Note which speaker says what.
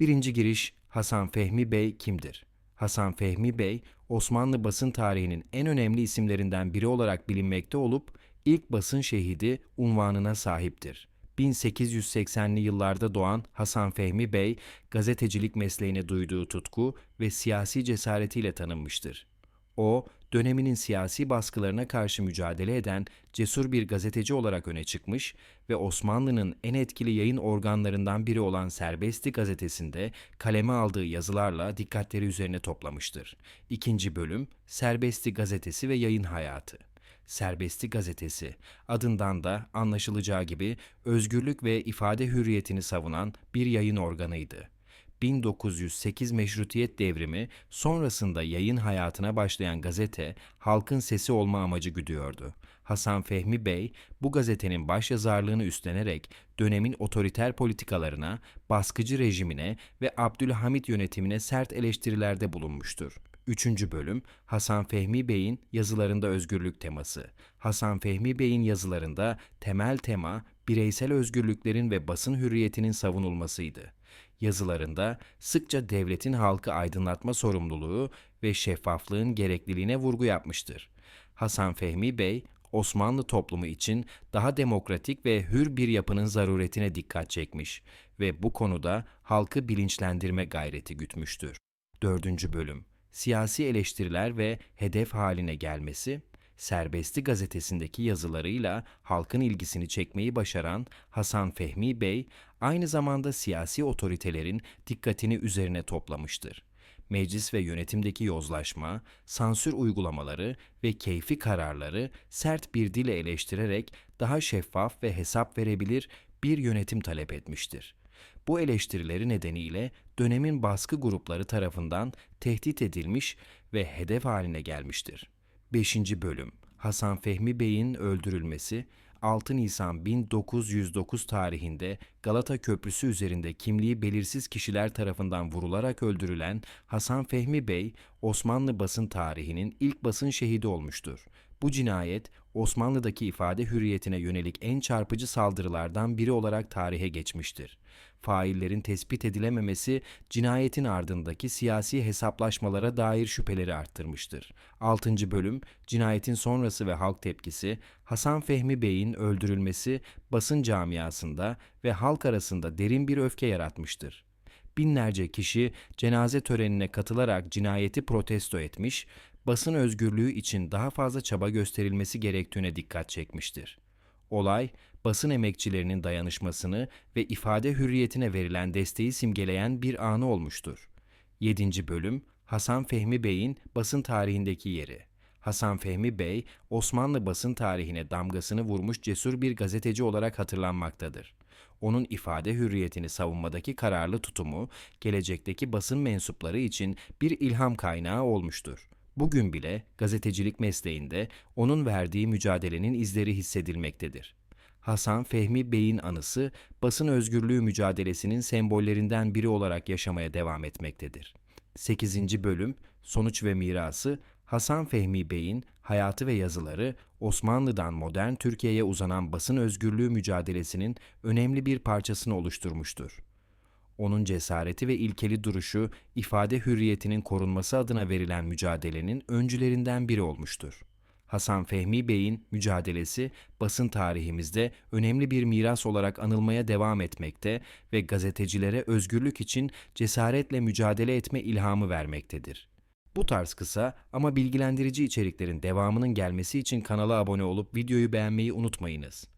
Speaker 1: Birinci giriş Hasan Fehmi Bey kimdir? Hasan Fehmi Bey, Osmanlı basın tarihinin en önemli isimlerinden biri olarak bilinmekte olup ilk basın şehidi unvanına sahiptir. 1880'li yıllarda doğan Hasan Fehmi Bey, gazetecilik mesleğine duyduğu tutku ve siyasi cesaretiyle tanınmıştır. O, döneminin siyasi baskılarına karşı mücadele eden cesur bir gazeteci olarak öne çıkmış ve Osmanlı'nın en etkili yayın organlarından biri olan Serbesti gazetesinde kaleme aldığı yazılarla dikkatleri üzerine toplamıştır. İkinci bölüm Serbesti gazetesi ve yayın hayatı. Serbesti gazetesi adından da anlaşılacağı gibi özgürlük ve ifade hürriyetini savunan bir yayın organıydı. 1908 meşrutiyet devrimi sonrasında yayın hayatına başlayan gazete halkın sesi olma amacı güdüyordu. Hasan Fehmi Bey bu gazetenin başyazarlığını üstlenerek dönemin otoriter politikalarına, baskıcı rejimine ve Abdülhamit yönetimine sert eleştirilerde bulunmuştur. Üçüncü bölüm Hasan Fehmi Bey'in yazılarında özgürlük teması. Hasan Fehmi Bey'in yazılarında temel tema bireysel özgürlüklerin ve basın hürriyetinin savunulmasıydı. Yazılarında sıkça devletin halkı aydınlatma sorumluluğu ve şeffaflığın gerekliliğine vurgu yapmıştır. Hasan Fehmi Bey, Osmanlı toplumu için daha demokratik ve hür bir yapının zaruretine dikkat çekmiş ve bu konuda halkı bilinçlendirme gayreti gütmüştür. Dördüncü bölüm Siyasi eleştiriler ve hedef haline gelmesi, Serbesti gazetesindeki yazılarıyla halkın ilgisini çekmeyi başaran Hasan Fehmi Bey, aynı zamanda siyasi otoritelerin dikkatini üzerine toplamıştır. Meclis ve yönetimdeki yozlaşma, sansür uygulamaları ve keyfi kararları sert bir dile eleştirerek daha şeffaf ve hesap verebilir bir yönetim talep etmiştir. Bu eleştirileri nedeniyle dönemin baskı grupları tarafından tehdit edilmiş ve hedef haline gelmiştir. 5. Bölüm Hasan Fehmi Bey'in öldürülmesi 6 Nisan 1909 tarihinde Galata Köprüsü üzerinde kimliği belirsiz kişiler tarafından vurularak öldürülen Hasan Fehmi Bey, Osmanlı basın tarihinin ilk basın şehidi olmuştur. Bu cinayet Osmanlı'daki ifade hürriyetine yönelik en çarpıcı saldırılardan biri olarak tarihe geçmiştir. Faillerin tespit edilememesi cinayetin ardındaki siyasi hesaplaşmalara dair şüpheleri arttırmıştır. 6. bölüm cinayetin sonrası ve halk tepkisi Hasan Fehmi Bey'in öldürülmesi basın camiasında ve halk arasında derin bir öfke yaratmıştır binlerce kişi cenaze törenine katılarak cinayeti protesto etmiş, basın özgürlüğü için daha fazla çaba gösterilmesi gerektiğine dikkat çekmiştir. Olay, basın emekçilerinin dayanışmasını ve ifade hürriyetine verilen desteği simgeleyen bir anı olmuştur. 7. bölüm Hasan Fehmi Bey'in basın tarihindeki yeri. Hasan Fehmi Bey, Osmanlı basın tarihine damgasını vurmuş cesur bir gazeteci olarak hatırlanmaktadır. Onun ifade hürriyetini savunmadaki kararlı tutumu, gelecekteki basın mensupları için bir ilham kaynağı olmuştur. Bugün bile gazetecilik mesleğinde onun verdiği mücadelenin izleri hissedilmektedir. Hasan Fehmi Bey'in anısı basın özgürlüğü mücadelesinin sembollerinden biri olarak yaşamaya devam etmektedir. 8. bölüm Sonuç ve mirası Hasan Fehmi Bey'in hayatı ve yazıları Osmanlı'dan modern Türkiye'ye uzanan basın özgürlüğü mücadelesinin önemli bir parçasını oluşturmuştur. Onun cesareti ve ilkeli duruşu ifade hürriyetinin korunması adına verilen mücadelenin öncülerinden biri olmuştur. Hasan Fehmi Bey'in mücadelesi basın tarihimizde önemli bir miras olarak anılmaya devam etmekte ve gazetecilere özgürlük için cesaretle mücadele etme ilhamı vermektedir. Bu tarz kısa ama bilgilendirici içeriklerin devamının gelmesi için kanala abone olup videoyu beğenmeyi unutmayınız.